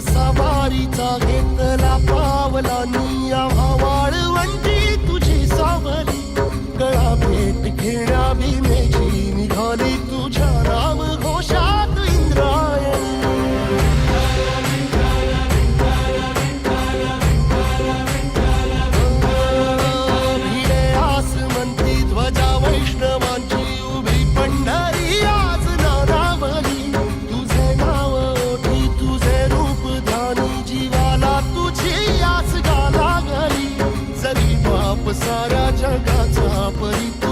सवारीचा घेतला पावलानी या भावा. मार्गाचा परिता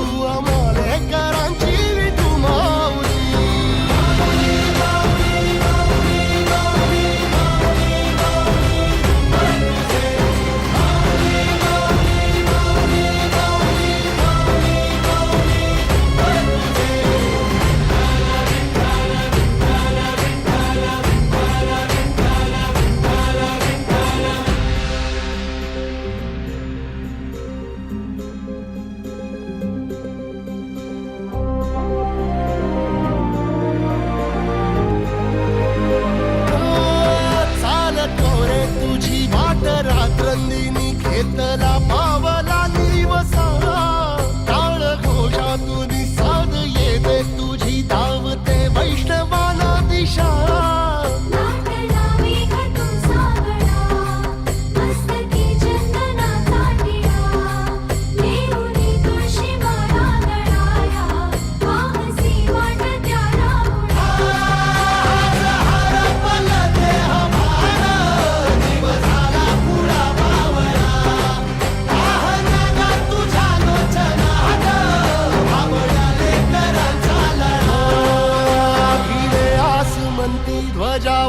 నందిని కేతలా